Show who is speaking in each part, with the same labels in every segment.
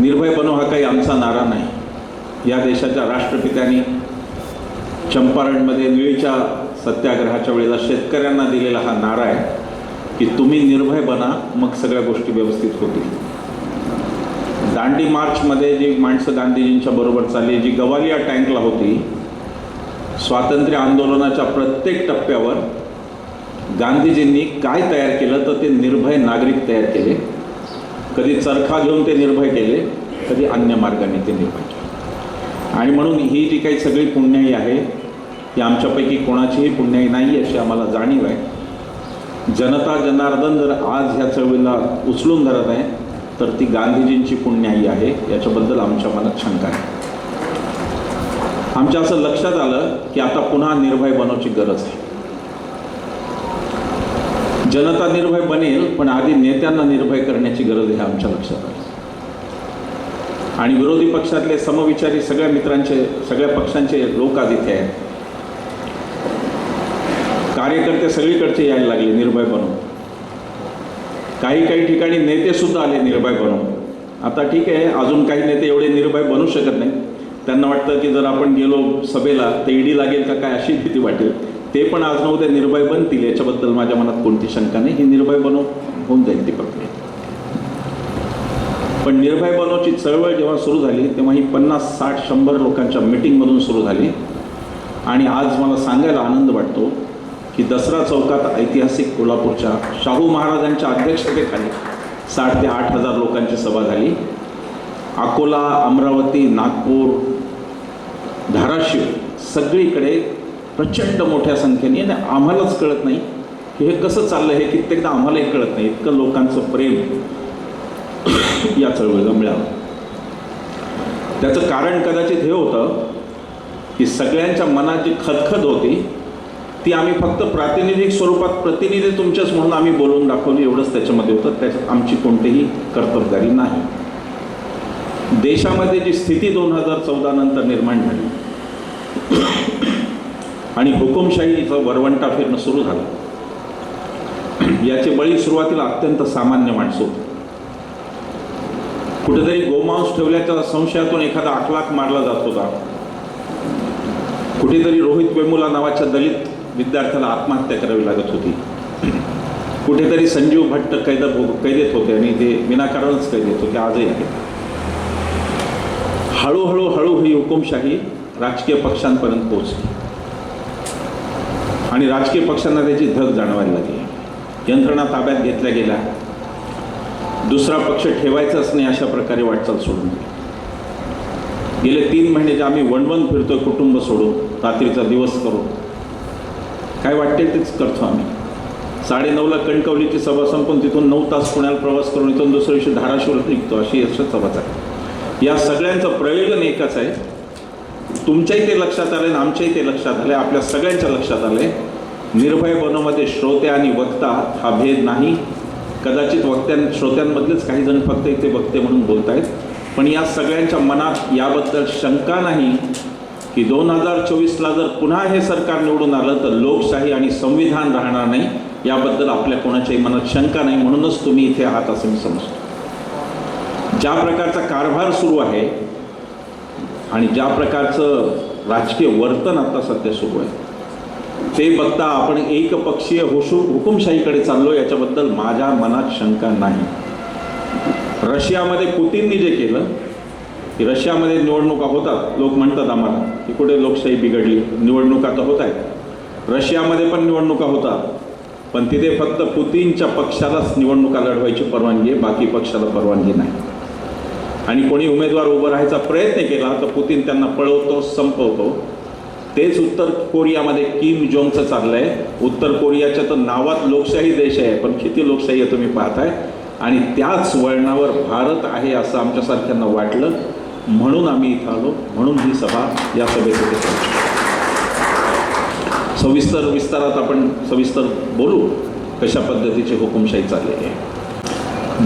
Speaker 1: निर्भय बनो हा काही आमचा नारा नाही. या देशाच्या राष्ट्रपित्यांनी चंपारणमध्ये निळीच्या सत्याग्रहाच्या वेळेला शेतकऱ्यांना दिलेला हा नारा आहे की तुम्ही निर्भय बना मग सगळ्या गोष्टी व्यवस्थित होतील. दांडी मार्चमध्ये जी माणसं गांधीजींच्या बरोबर चालली जी गवालिया टँकला होती स्वातंत्र्य आंदोलनाच्या प्रत्येक टप्प्यावर गांधीजींनी काय तयार केलं तर ते निर्भय नागरिक तयार केले. कधी चरखा घेऊन ते निर्भय केले कधी अन्य मार्गाने ते निर्भय केले. आणि म्हणून ही जी काही सगळी पुण्याई आहे ती आमच्यापैकी कोणाचीही पुण्याई नाही अशी आम्हाला जाणीव आहे. जनता जनार्दन जर आज ह्या चळवळीला उचलून धरत आहे तर ती गांधीजींची पुण्याई आहे याच्याबद्दल आमच्या मनात शंका आहे. आमच्या असं लक्षात आलं की आता पुन्हा निर्भय बनवची गरज आहे. जनता निर्भय बनेल पण आधी नेत्यांना निर्भय करण्याची गरज आहे आमच्या लक्षात आलं आणि विरोधी पक्षातले समविचारी सगळ्या मित्रांचे सगळ्या पक्षांचे लोक आज इथे आहेत. कार्यकर्ते सगळीकडचे यायला लागले निर्भय बनून. काही काही ठिकाणी नेते सुद्धा आले निर्भय बनून. आता ठीक आहे अजून काही नेते एवढे निर्भय बनू शकत नाही. त्यांना वाटतं की जर आपण गेलो सभेला तर ईडी लागेल का काय अशी भीती वाटेल. ते पण आज न उद्या निर्भय बनतील याच्याबद्दल माझ्या मनात कोणती शंका नाही. ही निर्भय बनव होऊन जाईल ती प्रक्रिया. पण निर्भय बनवची चळवळ जेव्हा सुरू झाली तेव्हा ही पन्नास साठ शंभर लोकांच्या मिटिंगमधून सुरू झाली. आणि आज मला सांगायला आनंद वाटतो की दसरा चौकात ऐतिहासिक कोल्हापूरच्या शाहू महाराजांच्या अध्यक्षतेखाली साठ ते आठ हजार लोकांची सभा झाली. अकोला अमरावती नागपूर धाराशिव सगळीकडे प्रचंड मोठ्या संख्येने आणि आम्हालाच कळत नाही की हे कसं चाललं हे कित्येकदा आम्हालाही कळत नाही. इतकं लोकांचं प्रेम या चळवळीला मिळालं. त्याचं कारण कदाचित हे होतं की सगळ्यांच्या मनात जी खदखद होती ती आम्ही फक्त प्रातिनिधिक स्वरूपात प्रतिनिधी तुमच्याच म्हणून आम्ही बोलवून दाखवली एवढंच त्याच्यामध्ये होतं. त्याच्यात आमची कोणतीही कर्तबगारी नाही. देशामध्ये जी स्थिती दोन हजार चौदा नंतर निर्माण झाली आणि हुकुमशाहीचा वरवंटा फिरणं सुरू झालं. याचे बळी सुरुवातीला अत्यंत सामान्य माणसं होती. कुठेतरी गोमांस ठेवल्याच्या संशयातून एखादा आखलाक मारला जात होता. कुठेतरी रोहित वेमुला नावाच्या दलित विद्यार्थ्याला आत्महत्या करावी लागत होती. कुठेतरी संजीव भट्ट कैद हो, कैदेत होते आणि ते विनाकारणच कैदेत होते आजही आहेत. हळूहळू हळू ही हुकुमशाही राजकीय पक्षांपर्यंत पोहोचली. आणि राजकीय पक्षांना त्याची धग जाणवायला लागली. यंत्रणा ताब्यात घेतल्या गेल्या. दुसरा पक्ष ठेवायचाच नाही अशा प्रकारे वाटचाल सोडून दिली. गेले तीन महिने जे आम्ही वणवण फिरतोय कुटुंब सोडून रात्रीचा दिवस करून. काय वाटते तेच करतो आम्ही. साडेनऊला कणकवलीची सभा संपून तिथून नऊ तास पुण्याला प्रवास करून इथून दुसऱ्या दिवशी धाराशिवला निघतो अशी यश सभाच आहे या सगळ्यांचं प्रयोजन एकच आहे. तुमच्याही ते लक्षात आलं आणि आमच्याही ते लक्षात आलं आपल्या सगळ्यांच्या लक्षात आलं निर्भय बनोमध्ये श्रोते आणि वक्ता हा भेद नाही. कदाचित वक्त्यां श्रोत्यांमधलेच काही जण फक्त इथे वक्ते म्हणून बोलत आहेत पण या सगळ्यांच्या मनात याबद्दल शंका नाही की दोन हजार चोवीसला जर पुन्हा हे सरकार निवडून आलं तर लोकशाही आणि संविधान राहणार नाही. याबद्दल आपल्या कोणाच्याही मनात शंका नाही. म्हणूनच तुम्ही इथे आहात असं मी समजतो. ज्या प्रकारचा कारभार सुरू आहे आणि ज्या प्रकारचं राजकीय वर्तन आता सध्या सुरू आहे ते बघता आपण एकपक्षीय हुशू हुकुमशाहीकडे चाललो याच्याबद्दल माझ्या मनात शंका नाही. रशियामध्ये पुतीननी जे केलं की रशियामध्ये निवडणुका होतात लोक म्हणतात आम्हाला की कुठे लोकशाही बिघडली निवडणुका तर होत आहेत. रशियामध्ये पण निवडणुका होतात पण तिथे फक्त पुतीनच्या पक्षालाच निवडणुका लढवायची परवानगी आहे बाकी पक्षाला परवानगी नाही. आणि कोणी उमेदवार उभं राहायचा प्रयत्न केला तर पुतीन त्यांना पळवतो संपवतो. तेच उत्तर कोरियामध्ये किम जोंगचं चाललंय. उत्तर कोरियाच्या तर नावात लोकशाही देश आहे पण किती लोकशाही आहे तुम्ही पाहताय? आणि त्याच वळणावर भारत आहे असं आमच्यासारख्यांना वाटलं. म्हणून आम्ही इथं आलो. म्हणून ही सभा या सभेत सविस्तर विस्तारात आपण सविस्तर बोलू कशा पद्धतीची हुकुमशाही चाललेली आहे.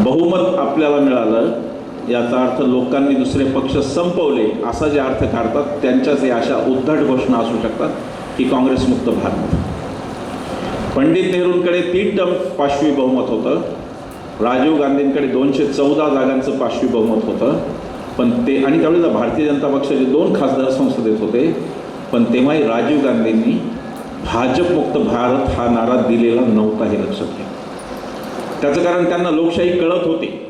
Speaker 1: बहुमत आपल्याला मिळालं. याचा अर्थ लोकांनी दुसरे पक्ष संपवले असा जे अर्थ काढतात त्यांच्याच या अशा उद्धट घोषणा असू शकतात की काँग्रेसमुक्त भारत. पंडित नेहरूंकडे तीन टर्म पाचवी बहुमत होतं. राजीव गांधींकडे दोनशे चौदा जागांचं पाचवी बहुमत होतं. पण ते आणि त्यावेळेला भारतीय जनता पक्षाचे दोन खासदार संसदेत होते. पण तेव्हाही राजीव गांधींनी भाजपमुक्त भारत हा नारा दिलेला नव्हता हे लक्षात घ्या. त्याचं कारण त्यांना लोकशाही कळत होती.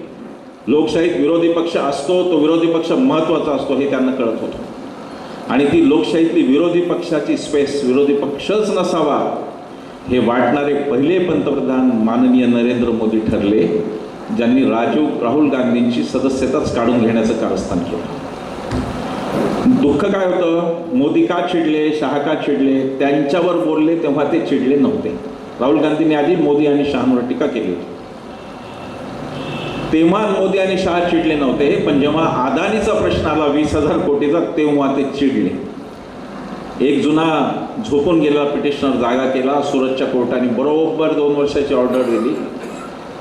Speaker 1: लोकशाहीत विरोधी पक्ष असतो तो विरोधी पक्ष महत्त्वाचा असतो हे त्यांना कळत होतं. आणि ती लोकशाहीतली विरोधी पक्षाची स्पेस विरोधी पक्षच नसावा हे वाटणारे पहिले पंतप्रधान माननीय नरेंद्र मोदी ठरले ज्यांनी राजीव राहुल गांधींची सदस्यताच काढून घेण्याचं कारस्थान केलं. दुःख काय होतं? मोदी का चिडले शहा का चिडले? त्यांच्यावर बोलले तेव्हा ते चिडले नव्हते. राहुल गांधींनी आधी मोदी आणि शहांवर टीका केली होती. तेव्हा मोदी आणि शहा चिडले नव्हते पण जेव्हा अदानीचा प्रश्न आला वीस हजार कोटीचा तेव्हा ते चिडले. एक जुना झोपून गेला पिटिशनर जागा केला सुरतच्या कोर्टाने बरोबर दोन वर्षाची ऑर्डर दिली.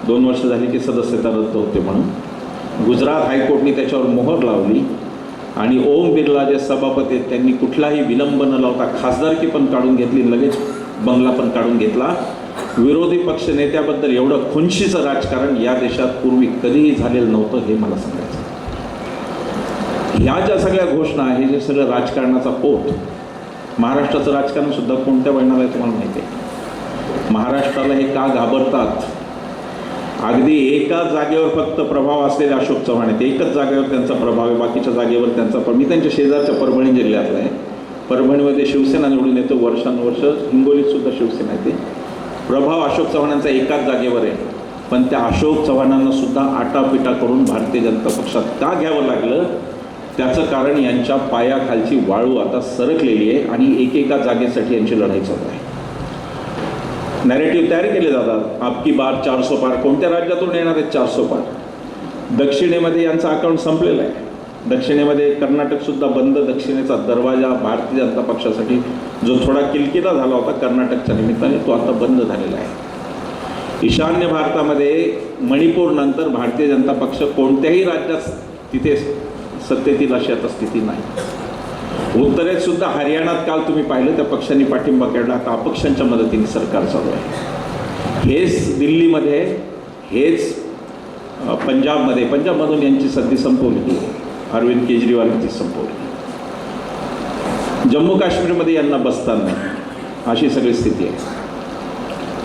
Speaker 1: दोन वर्ष झाली की सदस्यता रद्द होते म्हणून. गुजरात हायकोर्टने त्याच्यावर मोहर लावली आणि ओम बिर्ला जे सभापती आहेत त्यांनी कुठलाही विलंब न लावता खासदारकी पण काढून घेतली लगेच बंगला पण काढून घेतला. विरोधी पक्ष नेत्याबद्दल एवढं खुनशीचं राजकारण या देशात पूर्वी कधीही झालेलं नव्हतं हे मला सांगायचं ह्या ज्या सगळ्या घोषणा हे जे सगळं राजकारणाचा पोत महाराष्ट्राचं राजकारण सुद्धा कोणत्या वळणाला आहे तुम्हाला माहिती आहे? महाराष्ट्राला हे का घाबरतात? अगदी एकाच जागेवर फक्त प्रभाव असलेले अशोक चव्हाण आहेत. एकच जागेवर त्यांचा प्रभाव आहे बाकीच्या जागेवर त्यांचा पण मी त्यांच्या शेजारच्या परभणी जिल्ह्यातला आहे. परभणीमध्ये शिवसेना निवडून येतो वर्षानुवर्ष हिंगोलीत सुद्धा शिवसेना येते. प्रभाव अशोक चव्हाणांचा एकाच जागेवर आहे. पण त्या अशोक चव्हाणांना सुद्धा आटापिटा करून भारतीय जनता पक्षात का घ्यावं लागलं? त्याचं कारण यांच्या पायाखालची वाळू आता सरकलेली आहे आणि एकेका जागेसाठी यांची लढाई चालू आहे. नॅरेटिव्ह तयार केले जातात आपकी बार चारसो पार. कोणत्या राज्यातून येणार आहेत चारसो पार? दक्षिणेमध्ये यांचं अकाउंट संपलेलं आहे. दक्षिणेमध्ये कर्नाटकसुद्धा बंद दक्षिणेचा दरवाजा भारतीय जनता पक्षासाठी जो थोडा किलकिला झाला होता कर्नाटकच्या निमित्ताने तो आता बंद झालेला आहे. ईशान्य भारतामध्ये मणिपूरनंतर भारतीय जनता पक्ष कोणत्याही राज्यात तिथे सत्तेतील अशी आता स्थिती नाही. उत्तरेत सुद्धा हरियाणात काल तुम्ही पाहिलं त्या पक्षांनी पाठिंबा केला आता अपक्षांच्या मदतीने सरकार चालू आहे. हेच दिल्लीमध्ये हेच पंजाबमध्ये पंजाबमधून यांची संधी संपवली अरविंद केजरीवाल यांची संपवली. जम्मू काश्मीरमध्ये यांना बसताना अशी सगळी स्थिती आहे.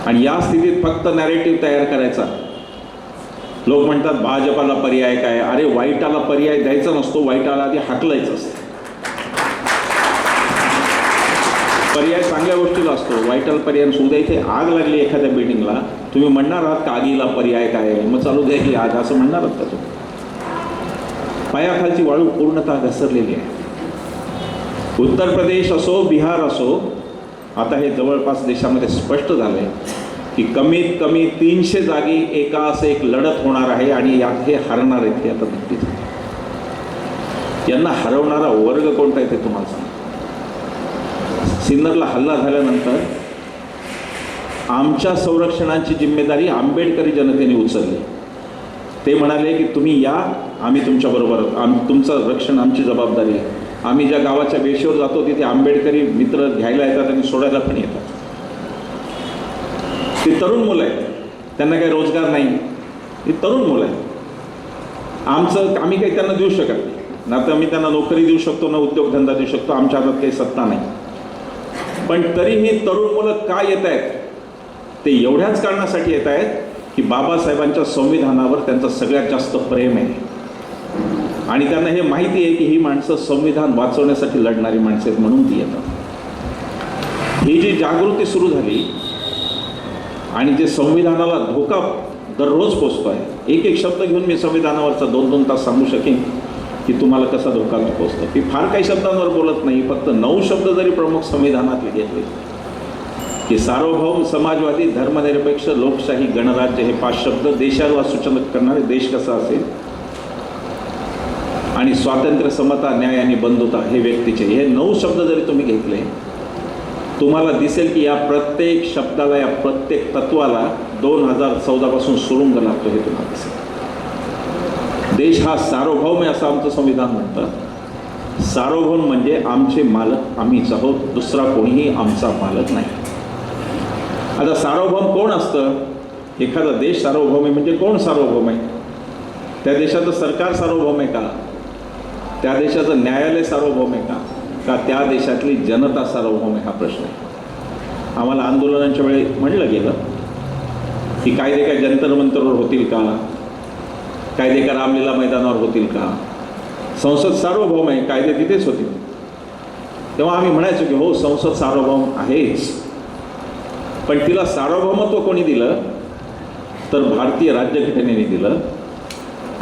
Speaker 1: आणि या स्थितीत फक्त नॅरेटिव्ह तयार करायचा. लोक म्हणतात भाजपाला पर्याय काय? अरे वाईटाला पर्याय द्यायचा नसतो. वाईटाला आधी हाकलायचं असतं. पर्याय चांगल्या गोष्टीला असतो. वाईटाला पर्याय सुद्धा इथे आग लागली एखाद्या बिल्डिंगला तुम्ही म्हणणार आहात का आगीला पर्याय काय? मग चालू द्या की आग. असं म्हणणार आहात का तुम्ही? पायाखालची वाळू पूर्णतः घसरलेली आहे. उत्तर प्रदेश असो बिहार असो आता हे जवळपास देशामध्ये स्पष्ट झालं आहे की कमीत कमी तीनशे जागी एका असं एक लढत होणार आहे आणि यात हे हरणार आहेत हे आता नक्कीच यांना हरवणारा वर्ग कोणता आहे ते तुम्हाला सांग. सिन्नरला हल्ला झाल्यानंतर आमच्या संरक्षणाची जिम्मेदारी आंबेडकरी जनतेने उचलली. ते म्हणाले की तुम्ही या आम्ही तुमच्याबरोबर आहोत. आम तुमचं रक्षण आमची जबाबदारी आहे. आम्ही ज्या गावाच्या वेशीवर जातो तिथे आंबेडकरी मित्र घ्यायला येतात आणि सोडायला पण येतात. ती तरुण मुलं आहेत. त्यांना काही रोजगार नाही. ती तरुण मुलं आहेत. आमचं आम्ही काही त्यांना देऊ शकत नाही. ना तर आम्ही त्यांना नोकरी देऊ शकतो ना उद्योगधंदा देऊ शकतो. आमच्या हातात काही सत्ता नाही. पण तरीही तरुण मुलं का येत आहेत? ते एवढ्याच कारणासाठी येत आहेत की बाबासाहेबांच्या संविधानावर त्यांचं सगळ्यात जास्त प्रेम आहे. आणि त्यांना हे माहिती आहे की ही माणसं संविधान वाचवण्यासाठी लढणारी माणसं आहेत म्हणून ती येतात. ही जी जागृती सुरू झाली आणि जे संविधानाला धोका दररोज पोचतो आहे एक एक शब्द घेऊन मी संविधानावरचा दोन दोन तास सांगू शकेन की तुम्हाला कसा धोका पोचतो की फार काही शब्दांवर बोलत नाही फक्त नऊ शब्द जरी प्रमुख संविधानातले घेतले की सार्वभौम समाजवादी धर्मनिरपेक्ष लोकशाही गणराज्य हे पाच शब्द देशाला सूचना करणारे देश कसा असेल आणि स्वातंत्र्य समता न्याय आणि बंधुता हे व्यक्तीचे. हे नऊ शब्द जरी तुम्ही घेतले तुम्हाला दिसेल की या प्रत्येक शब्दाला या प्रत्येक तत्वाला दोन हजार चौदापासून सुरुंग लागतो हे तुम्हाला दिसेल. देश हा सार्वभौम आहे असं आमचं संविधान म्हणतं. सार्वभौम म्हणजे आमचे मालक आम्हीच आहोत दुसरा कोणीही आमचा मालक नाही. आता सार्वभौम कोण असतं? एखादा देश सार्वभौम आहे म्हणजे कोण सार्वभौम आहे? त्या देशाचं सरकार सार्वभौम आहे का? त्या देशाचं न्यायालय सार्वभौम आहे का? का त्या देशातली जनता सार्वभौम आहे हा प्रश्न आहे. आम्हाला आंदोलनांच्या वेळी म्हणलं गेलं की कायदे काय जंतर मंतरवर होतील का? कायदे का रामलीला मैदानावर होतील का? संसद सार्वभौम आहे कायदे तिथेच होतील. तेव्हा आम्ही म्हणायचो की हो संसद सार्वभौम आहेच. पण तिला सार्वभौमत्व कोणी दिलं? तर भारतीय राज्यघटनेने दिलं.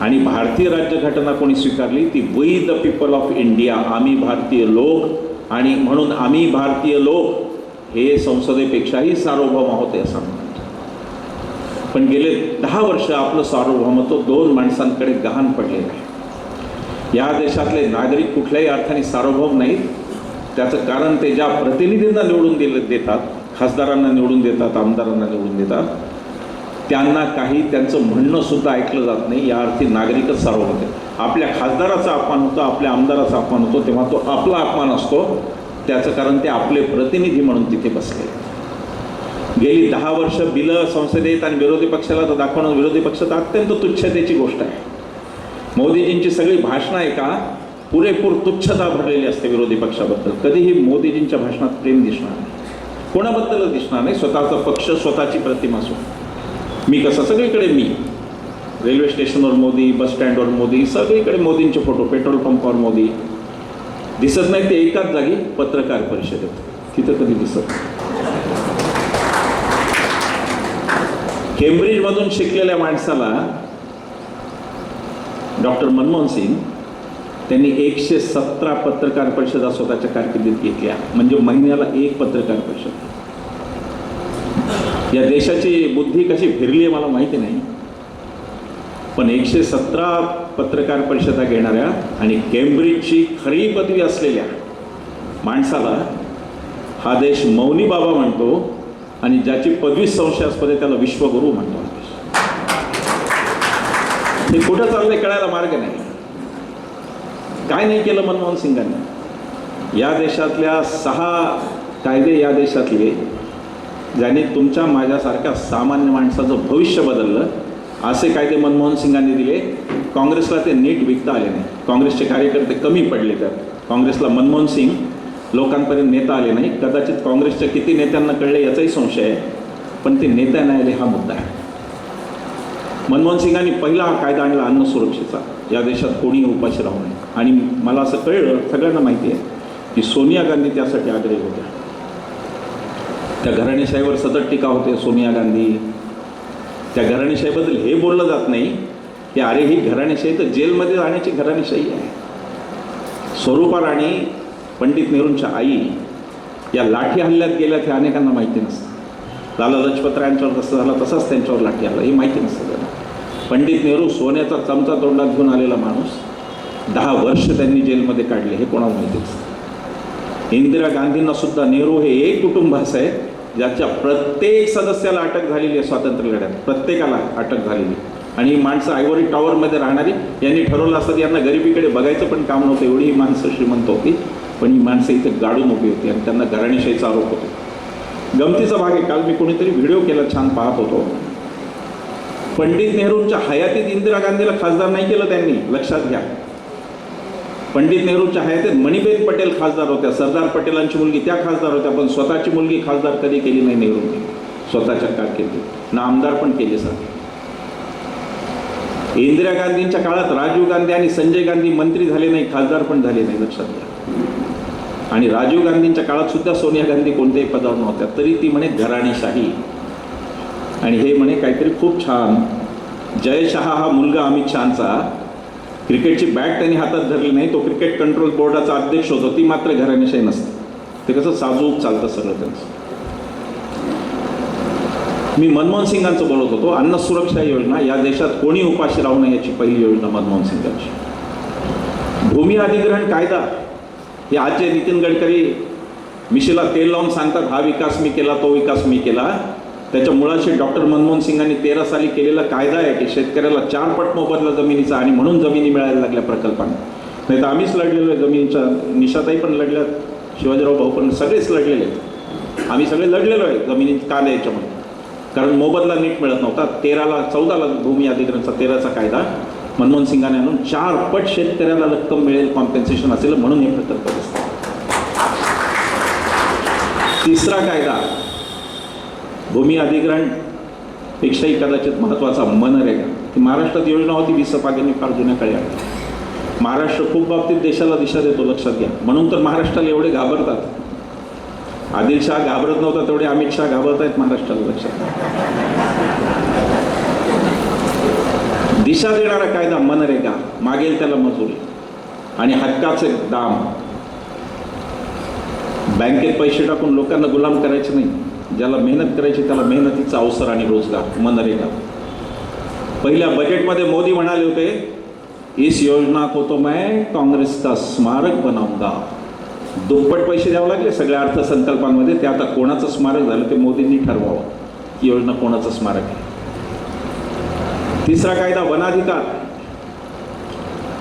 Speaker 1: आणि भारतीय राज्यघटना कोणी स्वीकारली? ती we the people of India आम्ही भारतीय लोक. आणि म्हणून आम्ही भारतीय लोक हे संसदेपेक्षाही सार्वभौम आहोत असं म्हणतात पण गेले दहा वर्ष आपलं सार्वभौमत्व दोन माणसांकडे गहाण पडलेलं आहे. या देशातले नागरिक कुठल्याही अर्थाने सार्वभौम नाहीत. त्याचं कारण ते ज्या प्रतिनिधींना निवडून दिले देतात खासदारांना निवडून देतात आमदारांना निवडून देतात त्यांना काही त्यांचं म्हणणं सुद्धा ऐकलं जात नाही. या अर्थी नागरिकच सर्व आहेत आपल्या खासदाराचा अपमान होतो आपल्या आमदाराचा अपमान होतो तेव्हा तो आपला अपमान असतो. त्याचं कारण ते आपले प्रतिनिधी म्हणून तिथे बसले. गेली दहा वर्ष बिलं संसदेत आणि विरोधी पक्षाला तर दाखवणं विरोधी पक्ष तर अत्यंत तुच्छतेची गोष्ट आहे. मोदीजींची सगळी भाषणं आहे का? पुरेपूर तुच्छता भरलेली असते विरोधी पक्षाबद्दल. कधीही मोदीजींच्या भाषणात प्रेम दिसणार नाही. कोणाबद्दलच दिसणार नाही. स्वतःचा पक्ष स्वतःची प्रतिमा असो मी कसं? सगळीकडे मी. रेल्वे स्टेशनवर मोदी बस स्टँडवर मोदी सगळीकडे मोदींचे फोटो पेट्रोल पंपावर मोदी. दिसत नाही ते एकाच जागी पत्रकार परिषदेत. तिथं कधी दिसत नाही. केम्ब्रिजमधून शिकलेल्या माणसाला डॉक्टर मनमोहन सिंग त्यांनी एकशे सतरा पत्रकार परिषदा स्वतःच्या कारकिर्दीत घेतल्या. म्हणजे महिन्याला एक पत्रकार परिषद. या देशाची बुद्धी कशी फिरली आहे मला माहिती नाही. पण एकशे सतरा पत्रकार परिषदा घेणाऱ्या आणि केम्ब्रिजची खरी पदवी असलेल्या माणसाला हा देश मौनी बाबा म्हणतो आणि ज्याची पदवी संशयास्पद आहे त्याला विश्वगुरू म्हणतो हा देश. हे कुठं चाललंय कळायला मार्ग नाही. काय नाही केलं मनमोहन सिंगांनी. या देशातल्या सहा कायदे या देशातले ज्याने तुमच्या माझ्यासारख्या सामान्य माणसाचं भविष्य बदललं असे कायदे मनमोहन सिंगांनी दिले. काँग्रेसला ते नीट विकता आले नाही. काँग्रेसचे कार्यकर्ते कमी पडले तर. काँग्रेसला मनमोहन सिंग लोकांपर्यंत नेता आले नाही. कदाचित काँग्रेसच्या किती नेत्यांना कळले याचाही संशय आहे. पण ते नेता नाही आले हा मुद्दा आहे. मनमोहन सिंगांनी पहिला हा कायदा आणला अन्न सुरक्षेचा. या देशात कोणी उपाशी राहू नये. आणि मला असं कळलं सगळ्यांना माहिती आहे की सोनिया गांधी त्यासाठी आग्रही होत्या. त्या घराणेशाहीवर सतत टीका होते सोनिया गांधी. त्या घराणेशाहीबद्दल हे बोललं जात नाही की अरे ही घराणेशाही तर जेलमध्ये राहण्याची घराणेशाही आहे. स्वरूपा राणी पंडित नेहरूंच्या आई या लाठी हल्ल्यात गेल्यात हे अनेकांना माहिती नसतं. लाला लजपतरायांच्यावर जसं झालं तसाच त्यांच्यावर लाठी हल्ला हे माहिती नसतं त्यांना. पंडित नेहरू सोन्याचा चमचा तोंडात घेऊन आलेला माणूस दहा वर्ष त्यांनी जेलमध्ये काढले हे कोणाला माहिती नसतं. इंदिरा गांधींना सुद्धा नेहरू हे एक कुटुंब असं आहे ज्याच्या प्रत्येक सदस्याला अटक झालेली आहे स्वातंत्र्य लढ्यात. प्रत्येकाला अटक झालेली. आणि ही माणसं आयवरी टॉवरमध्ये राहणारी यांनी ठरवलं असतं यांना गरिबीकडे बघायचं पण काम नव्हतं एवढी ही माणसं श्रीमंत होती. पण ही माणसं इथे गाडून उभी होती आणि त्यांना घराणेशाहीचा आरोप होतो. गमतीचा भाग आहे काल मी कोणीतरी व्हिडिओ केला छान पाहत होतो. पंडित नेहरूंच्या हयातीत इंदिरा गांधीला खासदार नाही केलं त्यांनी लक्षात घ्या. पंडित नेहरूच्या हयातीत मणिबेन पटेल खासदार होत्या. सरदार पटेलांची मुलगी त्या खासदार होत्या पण स्वतःची मुलगी खासदार कधी केली नाही नेहरूंनी. स्वतःच्या कारकिर्दीत. ना आमदार पण केले सर इंदिरा गांधींच्या काळात राजीव गांधी आणि संजय गांधी मंत्री झाले नाही खासदार पण झाले नाही लक्षात घ्या. आणि राजीव गांधींच्या काळात सुद्धा सोनिया गांधी कोणत्याही पदावर नव्हत्या तरी ती म्हणे घराणेशाही. आणि हे म्हणे काहीतरी खूप छान जय शहा हा मुलगा अमित शहाचा क्रिकेटची बॅट त्यांनी हातात धरली नाही तो क्रिकेट कंट्रोल बोर्डाचा अध्यक्ष होतो ती मात्र घराण्याशाही नसते. ते कसं साजूक चालतं सगळं त्यांचं. मी मनमोहन सिंगांचं बोलत होतो अन्न सुरक्षा योजना या देशात कोणी उपाशी राहू नये याची पहिली योजना मनमोहन सिंगांची. भूमी अधिग्रहण कायदा हे आजचे नितीन गडकरी मिशीला तेल लावून सांगतात हा विकास मी केला तो विकास मी केला. त्याच्या मुळाशी डॉक्टर मनमोहन सिंगांनी तेरा साली केलेला कायदा आहे की शेतकऱ्याला चार पट मोबदला जमिनीचा आणि म्हणून जमिनी मिळायला लागल्या प्रकल्पाने. नाही तर आम्हीच लढलेलो आहे जमिनीच्या निशाताई पण लढल्यात शिवाजीराव भाऊ पण सगळेच लढलेले आहेत. आम्ही सगळे लढलेलो आहे जमिनी का द्यायच्यामुळे कारण मोबदला नीट मिळत नव्हता. तेराला चौदाला भूमी अधिग्रहणचा तेराचा कायदा. मनमोहन सिंगाने आणून चार पट शेतकऱ्याला रक्कम मिळेल कॉम्पेन्सेशन असेल म्हणून हे प्रकल्प दिसतात तिसरा कायदा भूमी अधिग्रहण पेक्षाही कदाचित महत्त्वाचा मनरेगा ही महाराष्ट्रात योजना होती वीस सपाग्यांनी फार जुन्या काळी आली. महाराष्ट्र खूप बाबतीत देशाला दिशा देतो लक्षात घ्या. म्हणून तर महाराष्ट्राला एवढे घाबरतात. आदिलशहा घाबरत नव्हता तेवढे अमित शहा घाबरत आहेत महाराष्ट्राला लक्षात घ्या. दिशा देणारा कायदा मनरेगा मागेल त्याला मजुरी. आणि हक्काचे दाम. बँकेत पैसे टाकून लोकांना गुलाम करायचे नाही. ज्याला मेहनत करायची त्याला मेहनतीचा अवसर आणि रोजगार मनरेगा. पहिल्या बजेटमध्ये मोदी म्हणाले होते इस योजना को तो मैं काँग्रेसचा स्मारक बनवता दुप्पट पैसे द्यावे लागले सगळ्या अर्थसंकल्पांमध्ये. ते आता कोणाचं स्मारक झालं ते मोदींनी ठरवावं. ही योजना कोणाचं स्मारक आहे? तिसरा कायदा वनाधिकार.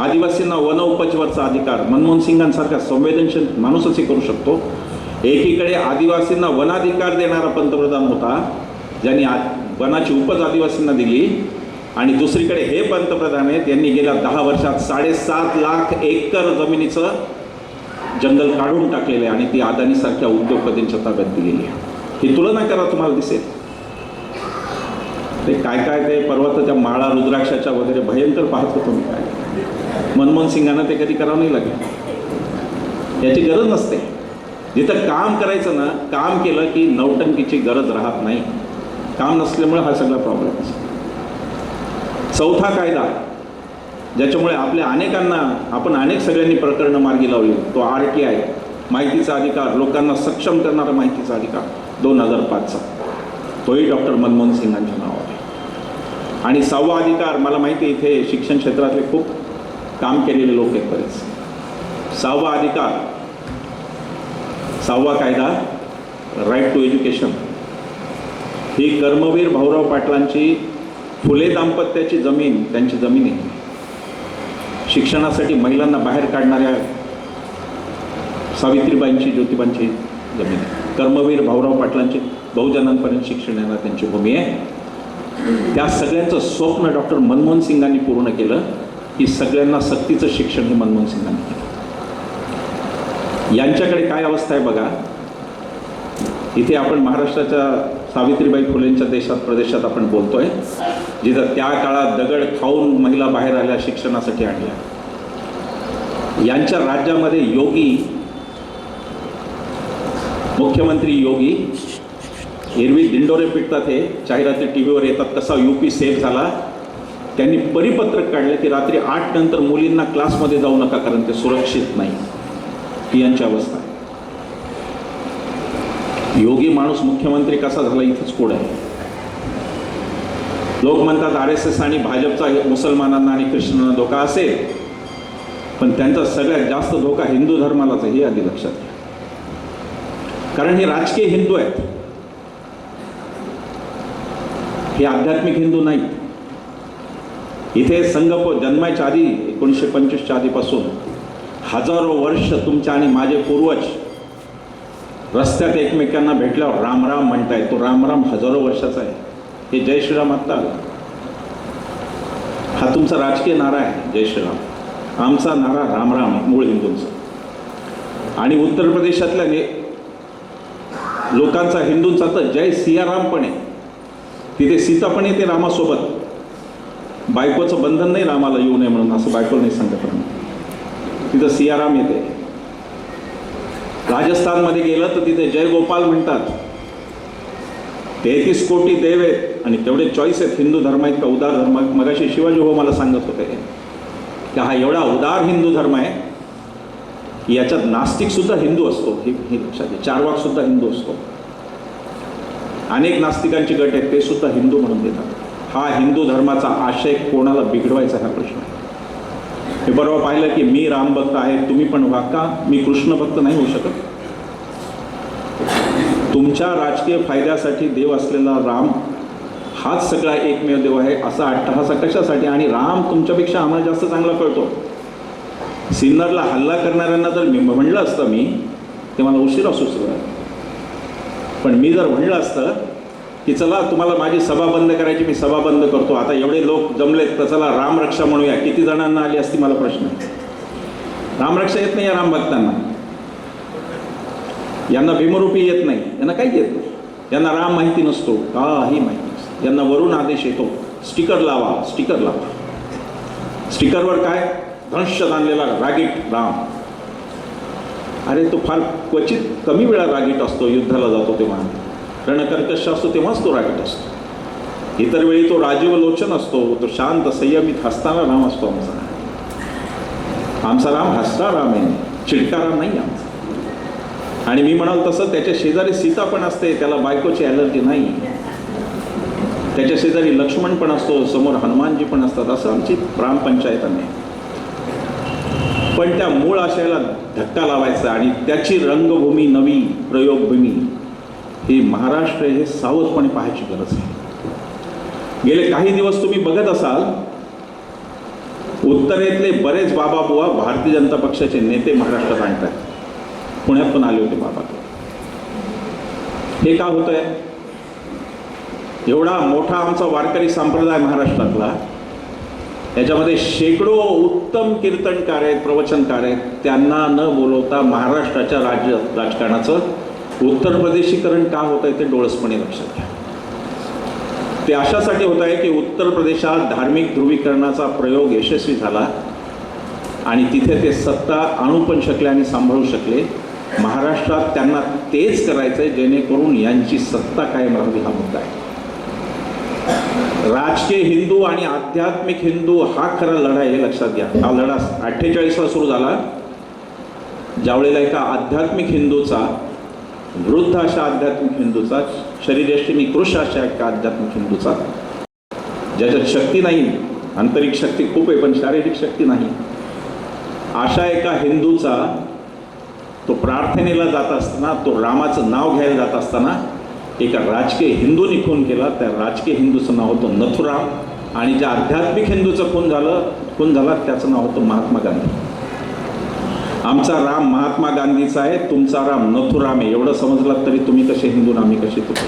Speaker 1: आदिवासींना वन उपजवरचा अधिकार. मनमोहन सिंगांसारखा संवेदनशील माणूसच हे करू शकतो. एकीकडे आदिवासींना वनाधिकार देणारा पंतप्रधान होता ज्यांनी आ वनाची उपज आदिवासींना दिली आणि दुसरीकडे हे पंतप्रधान आहेत यांनी गेल्या दहा वर्षात साडेसात लाख एकर जमिनीचं जंगल काढून टाकलेलं आहे आणि ती अदानीसारख्या उद्योगपतींच्या ताब्यात दिलेली आहे. ही तुलना करा तुम्हाला दिसेल. ते काय काय ते पर्वताच्या माळा रुद्राक्षाच्या वगैरे भयंकर पाहत होतो मी काय. मनमोहन सिंगांना ते कधी करावं नाही लागेल याची गरज नसते. जिथं काम करायचं ना काम केलं की नौटंकीची गरज राहत नाही. काम नसल्यामुळे हा सगळा प्रॉब्लेम असतो. चौथा कायदा ज्याच्यामुळे आपल्या अनेकांना आपण अनेक सगळ्यांनी प्रकरणं मार्गी लावली. तो आर टी आय माहितीचा अधिकार लोकांना सक्षम करणारा माहितीचा अधिकार दोन हजार पाचचा. तोही डॉक्टर मनमोहन सिंगांच्या नावावर. आहे आणि सहावा अधिकार मला माहिती आहे इथे शिक्षण क्षेत्रातले खूप काम केलेले लोक आहेत बरेच. सहावा अधिकार सहावा कायदा राईट टू एज्युकेशन ही कर्मवीर भाऊराव पाटलांची फुले दाम्पत्याची जमीन त्यांची जमीन आहे. शिक्षणासाठी महिलांना बाहेर काढणाऱ्या सावित्रीबाईंची ज्योतिबांची जमीन आहे. कर्मवीर भाऊराव पाटलांची बहुजनांपर्यंत शिक्षण येणार त्यांची भूमी आहे. त्या सगळ्यांचं स्वप्न डॉक्टर मनमोहन सिंगांनी पूर्ण केलं. की सगळ्यांना सक्तीचं शिक्षण हे मनमोहन सिंगांनी केलं. यांच्याकडे काय अवस्था आहे बघा? इथे आपण महाराष्ट्राच्या सावित्रीबाई फुलेंच्या देशात प्रदेशात आपण बोलतोय जिथं त्या काळात दगड खाऊन महिला बाहेर आल्या शिक्षणासाठी आणल्या. यांच्या राज्यामध्ये योगी मुख्यमंत्री योगी एरवी दिंडोरे पिटतात हे जाहिराती टी व्हीवर येतात कसा यू पी सेफ झाला त्यांनी परिपत्रक काढलं की रात्री आठ नंतर मुलींना क्लासमध्ये जाऊ नका कारण ते सुरक्षित नाही. ही यांची अवस्था. आहे योगी माणूस मुख्यमंत्री कसा झाला इथंच कोड आहे? लोक म्हणतात आर एस एस आणि भाजपचा मुसलमानांना आणि ख्रिश्चनांना धोका असेल पण त्यांचा सगळ्यात जास्त धोका हिंदू धर्मालाच आहे हे आधी लक्षात घ्या. कारण हे राजकीय हिंदू आहेत. हे आध्यात्मिक हिंदू नाहीत. इथे संगप जन्मायच्या आधी एकोणीसशे पंचवीसच्या आधीपासून हजारो वर्ष तुमच्या आणि माझे पूर्वज रस्त्यात एकमेकांना भेटल्यावर राम राम म्हणताय. तो राम राम हजारो वर्षाचा आहे. हे जय श्रीराम आत्ता आला. हा तुमचा राजकीय नारा आहे जय श्रीराम. आमचा नारा राम राम आहे मूळ हिंदूंचा. आणि उत्तर प्रदेशातल्या लोकांचा हिंदूंचा तर जय सियाराम पण आहे. तिथे सीता पण येते रामासोबत. बायकोचं बंधन नाही रामाला येऊ नये म्हणून असं बायको नाही सांगत राम. तिथं सियाराम येते. राजस्थानमध्ये गेलं तर तिथे जय गोपाल म्हणतात तेहतीस कोटी देव आहेत आणि तेवढे चॉईस आहेत हिंदू धर्म आहेत का उदार धर्म मगाशी शिवाजी हो मला सांगत होते की हा एवढा उदार हिंदू धर्म आहे की याच्यात नास्तिक सुद्धा हिंदू असतो. हे लक्षात घ्या. चारवाक सुद्धा हिंदू असतो. अनेक नास्तिकांचे गट आहेत ते सुद्धा हिंदू म्हणून देतात. हा हिंदू धर्माचा आशय कोणाला बिघडवायचा हा प्रश्न आहे? हे बरोबर पाहिलं की मी राम भक्त आहे तुम्ही पण व्हा. का? मी कृष्ण भक्त नाही होऊ शकत. तुमच्या राजकीय फायद्यासाठी देव असलेला राम हाच सगळा एकमेव देव आहे असा अट्टहासा कशासाठी? आणि राम तुमच्यापेक्षा आम्हाला जास्त चांगला कळतो. सिन्नरला हल्ला करणाऱ्यांना जर मी म्हणलं असतं मी ते मला उशिरा सुचलं. पण मी जर म्हणलं असतं की चला तुम्हाला माझी सभा बंद करायची मी सभा बंद करतो. आता एवढे लोक जमलेत तर चला रामरक्षा म्हणूया. किती जणांना आली असती मला प्रश्न? रामरक्षा येत नाही या राम भक्तांना. यांना भीमरूपी येत नाही. यांना काही येत नाही. यांना राम माहिती नसतो काही माहिती नसतो. यांना वरून आदेश येतो स्टिकर लावा स्टिकर लावा. स्टिकरवर काय? धनुष्य आणलेला रागीट राम. अरे तो फार क्वचित कमी वेळा रागीट असतो युद्धाला जातो तेव्हा. रणकर्कश असतो तेव्हाच तो रागीट असतो. इतर वेळी तो राजीव लोचन असतो तो शांत संयमित हसताना राम असतो आमचा. आमचा राम हसता राम आहे चिडका राम नाही आमचा. आणि मी म्हणाल तसं त्याच्या शेजारी सीता पण असते त्याला बायकोची ॲलर्जी नाही. त्याच्या शेजारी लक्ष्मण पण असतो समोर हनुमानजी पण असतात असं आमची ग्रामपंचायत पण त्या मूळ आशयाला धक्का लावायचा आणि त्याची रंगभूमी नवी प्रयोगभूमी ही महाराष्ट्र हे सावधपणे पाहायची गरज आहे. गेले काही दिवस तुम्ही बघत असाल उत्तरेतले बरेच बाबा बुवा भारतीय जनता पक्षाचे नेते महाराष्ट्रात आणतात. पुण्यात पण आले होते बाबा. हे का होत आहे एवढा मोठा आमचा वारकरी संप्रदाय महाराष्ट्रातला याच्यामध्ये शेकडो उत्तम कीर्तनकार आहेत प्रवचनकार आहेत त्यांना न बोलवता महाराष्ट्राच्या राज्य राजकारणाचं उत्तर प्रदेशीकरण का होत आहे ते डोळसपणे लक्षात घ्या. ते अशासाठी होत आहे की उत्तर प्रदेशात धार्मिक ध्रुवीकरणाचा प्रयोग यशस्वी झाला आणि तिथे ते सत्ता आणू पण शकले आणि सांभाळू शकले महाराष्ट्रात त्यांना तेच करायचं आहे जेणेकरून यांची सत्ता कायम राहावी हा मुद्दा आहे. राजकीय हिंदू आणि आध्यात्मिक हिंदू हा खरा लढा आहे हे लक्षात घ्या. हा लढा अठ्ठेचाळीसला सुरू झाला. ज्यावेळेला एका आध्यात्मिक हिंदूचा वृद्ध अशा आध्यात्मिक हिंदूचा शरीरयष्टी निकृष्ट अशा एका आध्यात्मिक हिंदूचा. ज्याच्यात शक्ती नाही आंतरिक शक्ती खूप आहे पण शारीरिक शक्ती नाही. अशा एका हिंदूचा तो प्रार्थनेला जात असताना तो रामाचं नाव घ्यायला जात असताना एका राजकीय हिंदूने खून केला. त्या राजकीय हिंदूचं नाव होतं नथुराम. आणि ज्या आध्यात्मिक हिंदूचं खून झालं खून झाला त्याचं नाव होतं महात्मा गांधी. आमचा राम महात्मा गांधीचा आहे तुमचा राम नथुराम आहे. एवढं समजलं तरी तुम्ही कसे हिंदू आम्ही कसे तुझे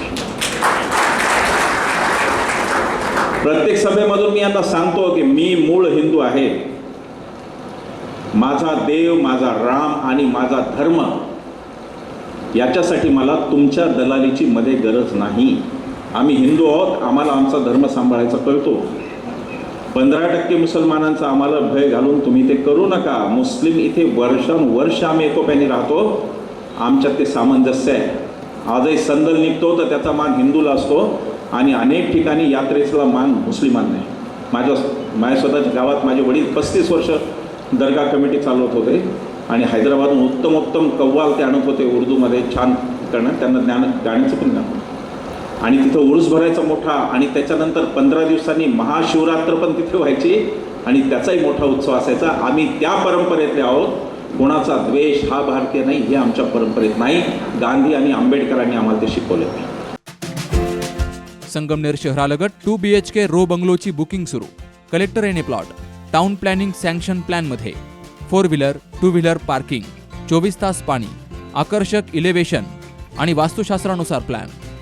Speaker 1: प्रत्येक सभेमधून मी आता सांगतो की मी मूळ हिंदू आहे. माझा देव माझा राम आणि माझा धर्म याच्यासाठी मला तुमच्या दलालीची मध्ये गरज नाही. आम्ही हिंदू आहोत आम्हाला आमचा धर्म सांभाळायचा कळतो. पंधरा टक्के मुसलमानांचा आम्हाला भय घालून तुम्ही ते करू नका. मुस्लिम इथे वर्षानुवर्ष आम्ही एकोप्याने राहतो. आमच्यात ते सामंजस्य आहे. आजही संदल निघतो तर त्याचा मान हिंदूला असतो आणि अनेक ठिकाणी यात्रेचा मान मुस्लिमांना आहे. माझ्या माझ्या स्वतःच्या गावात माझे वडील पस्तीस वर्ष दर्गा कमिटी चालवत होते आणि हैदराबादहून उत्तम उत्तम कव्वाल ते आणत होते उर्दूमध्ये छान करणं. त्यांना ज्ञान गाण्याचं पण ज्ञान होतं. आणि तिथं उरूस भरायचा मोठा आणि त्याच्यानंतर पंधरा दिवसांनी महाशिवरात्र पण तिथे व्हायची. आणि त्याचाही मोठा उत्सव असायचा. आम्ही त्या परंपरेतले आहोत. कोणाचा द्वेष हा भारतीय नाही हे आमच्या परंपरेत नाही. गांधी आणि आंबेडकरांनी आम्हाला ते शिकवले.
Speaker 2: Sangamner शहरालगत two B H K row बंगलोची booking सुरू. Collector NA plot. Town planning sanction प्लॅनमध्ये. Four wheeler two wheeler parking चोवीस तास पाणी आकर्षक इलेव्हेशन आणि वास्तुशास्त्रानुसार प्लॅन